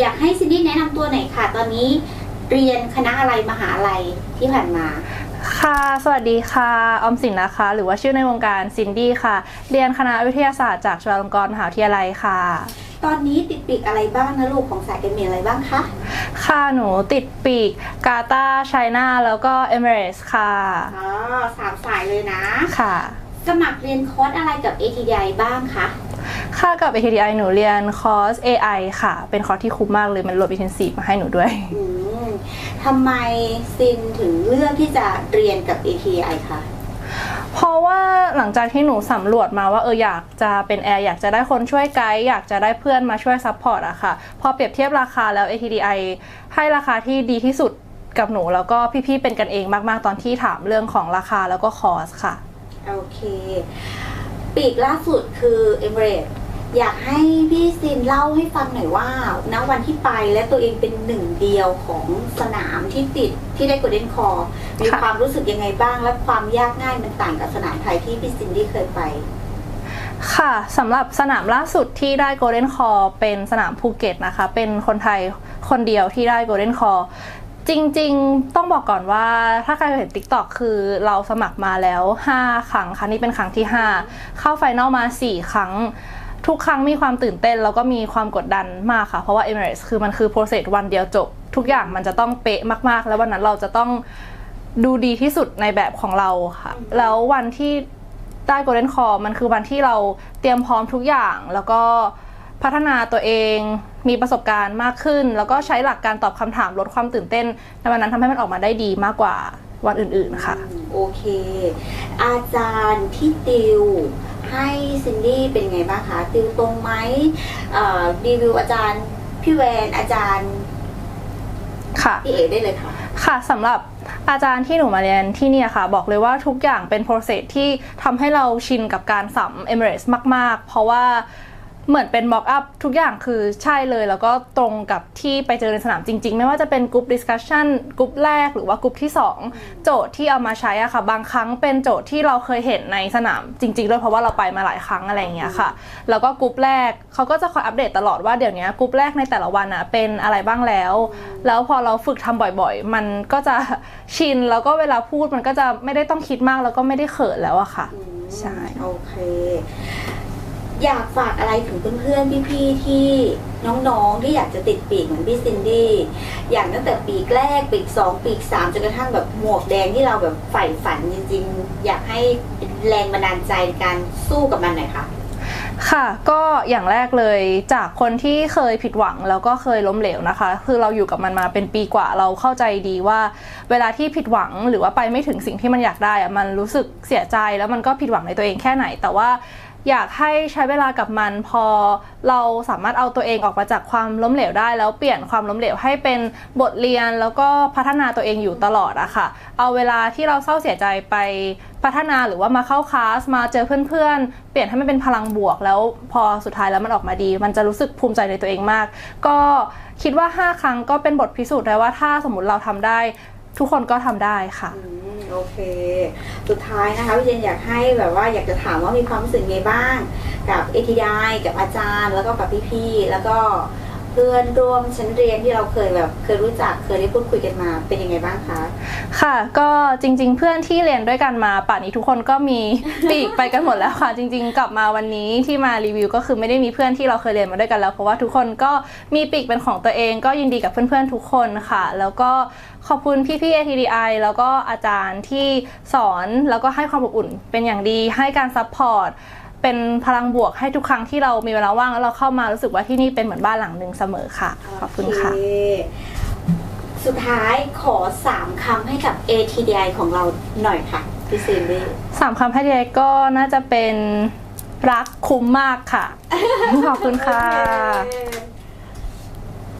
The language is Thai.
อยากให้ซินดี้แนะนำตัวหน่อยค่ะ ตอนนี้เรียนคณะอะไรมหาลัยที่ผ่านมา ค่ะ สวัสดีค่ะ ออมสินนะคะ หรือว่าชื่อในวงการซินดี้ค่ะ เรียนคณะวิทยาศาสตร์จากจุฬาลงกรณ์มหาวิทยาลัยค่ะ ตอนนี้ติดปีกอะไรบ้างนะลูกของสายการบินอะไรบ้างคะ ค่ะ หนูติดปีกกาตาร์ไชน่า แล้วก็เอมิเรสค่ะ อ๋อสามสายเลยนะ ค่ะ สมัครเรียนคอร์สอะไรกับ ATDI บ้างคะ ค่ะกับ ATDI หนูเรียนคอร์ส AI ค่ะ เป็นคอร์สที่คุ้มมากเลย มันรวม intensive มาให้หนูด้วย อืมทำไมซินถึงเลือกที่จะเรียนกับ ATDI คะ เพราะว่าหลังจากที่หนูสำรวจมาว่าเอออยากจะเป็นแอร์อยากจะได้คนช่วยไกด์อยากจะได้เพื่อนมาช่วยซัพพอร์ตอะค่ะ พอเปรียบเทียบราคาแล้ว ATDI ให้ราคาที่ดีที่สุดกับหนู แล้วก็พี่ๆเป็นกันเองมากๆตอนที่ถามเรื่องของราคาแล้วก็คอสค่ะ โอเค ปีกล่าสุดคือเอเมเรตอยากให้พี่ซินเล่าให้ฟังหน่อยว่าณวันที่ไปและตัวเองเป็นหนึ่งเดียวของสนามที่ติดที่ได้โกลเด้นคอมีค่ะความรู้สึกยังไงบ้าง และความยากง่ายมันต่างกับสนามไทยที่พี่ซินดี้เคยไป ค่ะสำหรับสนามล่าสุดที่ได้ Golden Call เป็นสนามภูเก็ตนะคะ เป็นคนไทยคนเดียวที่ได้ Golden Call จริงๆ ต้องบอกก่อนว่าถ้าใครเห็น TikTok คือเราสมัครมาแล้ว 5 ครั้งค่ะนี่เป็นครั้งที่ 5 เข้าไฟนอลมา 4 ครั้ง ทุกครั้งมีความตื่นเต้น แล้วก็มีความกดดันมากค่ะ เพราะว่า Emirates คือมันคือ process วันเดียวจบ ทุกอย่างมันจะต้องเป๊ะมากๆ แล้ววันนั้นเราจะต้องดูดีที่สุดในแบบของเราค่ะ แล้ววันที่ได้ Golden Call มันคือวันที่เราเตรียมพร้อมทุกอย่างแล้วก็ พัฒนาตัวเองมีประสบการณ์มากขึ้น แล้วก็ใช้หลักการตอบคำถามลดความตื่นเต้นในวันนั้นทำให้มันออกมาได้ดีมากกว่าวันอื่นๆค่ะอืมโอเค อาจารย์ที่ติวให้ซินดี้เป็นไงบ้างคะติวตรงไหมเอ่อรีวิวอาจารย์พี่แวนอาจารย์ค่ะพี่เอ๋ได้เลยค่ะค่ะสำหรับอาจารย์ที่หนูมาเรียนที่เนี่ยค่ะ บอกเลยว่าทุกอย่างเป็น process ที่ทำให้เราชินกับการสัม Emirates มาก ๆ เพราะว่า เหมือนเป็น mock up ทุกอย่างคือใช่เลย แล้วก็ตรงกับที่ไปเจอในสนามจริง ๆ ไม่ว่าจะเป็นกลุ่ม discussion กลุ่มแรกหรือว่ากลุ่มที่ 2 โจทย์ที่เอามาใช้อะค่ะ บางครั้งเป็นโจทย์ที่เราเคยเห็นในสนามจริง ๆ ด้วยเพราะว่าเราไปมาหลายครั้งอะไรอย่างเงี้ยค่ะ แล้วก็กลุ่มแรกเขาก็จะคอยอัปเดตตลอดว่าเดี๋ยวนี้กลุ่มแรกในแต่ละวันอะเป็นอะไรบ้างแล้ว แล้วพอเราฝึกทำบ่อยๆ มันก็จะชินแล้วก็เวลาพูดมันก็จะไม่ได้ต้องคิดมากแล้วก็ไม่ได้เขินแล้วอะค่ะใช่โอเค อยากฝากอะไรถึงเพื่อนๆพี่ๆที่น้องๆที่อยากจะติดปีกเหมือนพี่ซินดี้อย่างตั้งแต่ปีกแรกปีกสองปีกสามจนกระทั่งแบบหมวกแดงที่เราแบบใฝ่ฝันจริง ๆ อยากให้แรงบันดาลใจในการสู้กับมันหน่อยค่ะ ค่ะ ก็อย่างแรกเลยจากคนที่เคยผิดหวังแล้วก็เคยล้มเหลวนะคะ คือเราอยู่กับมันมาเป็นปีกว่าเราเข้าใจดีว่า เวลาที่ผิดหวังหรือว่าไปไม่ถึงสิ่งที่มันอยากได้อะมันรู้สึกเสียใจแล้วมันก็ผิดหวังในตัวเองแค่ไหนแต่ว่า อยากให้ใช้เวลากับมันพอเราสามารถเอาตัวเองออกมาจากความล้มเหลวได้ แล้วเปลี่ยนความล้มเหลวให้เป็นบทเรียนแล้วก็พัฒนาตัวเองอยู่ตลอดอะค่ะ เอาเวลาที่เราเศร้าเสียใจไปพัฒนาหรือว่ามาเข้าคลาสมาเจอเพื่อนๆ เปลี่ยนให้มันเป็นพลังบวก แล้วพอสุดท้ายแล้วมันออกมาดี มันจะรู้สึกภูมิใจในตัวเองมาก ก็คิดว่า 5 ครั้งก็เป็นบทพิสูจน์ได้ว่าถ้าสมมติเราทำได้ ทุกคนก็ทำได้ค่ะ อืมโอเค สุดท้ายนะคะพี่เจนอยากให้แบบว่าอยากจะถามว่ามีความรู้สึกไงบ้าง กับเอทีไดกับอาจารย์แล้วก็กับพี่ๆแล้วก็ เพื่อนร่วมชั้นเรียนที่เราเคยแบบเคยรู้จักเคยได้พูดคุยกันมาเป็นยังไงบ้างคะ ค่ะ ก็จริง ๆ เพื่อนที่เรียนด้วยกันมาป่านนี้ทุกคนก็มีปีกไปกันหมดแล้วค่ะ จริง ๆ กลับมาวันนี้ที่มารีวิว ก็คือไม่ได้มีเพื่อนที่เราเคยเรียนมาด้วยกันแล้ว เพราะว่าทุกคนก็มีปีกเป็นของตัวเอง ก็ยินดีกับเพื่อนๆทุกคนค่ะ แล้วก็ขอบคุณพี่ ๆ ATDI แล้วก็อาจารย์ที่สอนแล้วก็ให้ความอบอุ่นเป็นอย่างดีให้การซัพพอร์ต เป็นพลังบวกให้ทุกครั้งที่เรามีเวลาว่างแล้วเราเข้ามารู้สึกว่าที่นี่เป็นเหมือนบ้านหลังหนึ่งเสมอค่ะ ขอบคุณค่ะ โอเสุดท้ายขอสามคำให้กับ ATDI ของเราหน่อยค่ะพี่ซินดี้สามคำให้เด็กก็น่าจะเป็นรักคุ้มมากค่ะ ขอบคุณค่ะ โอเค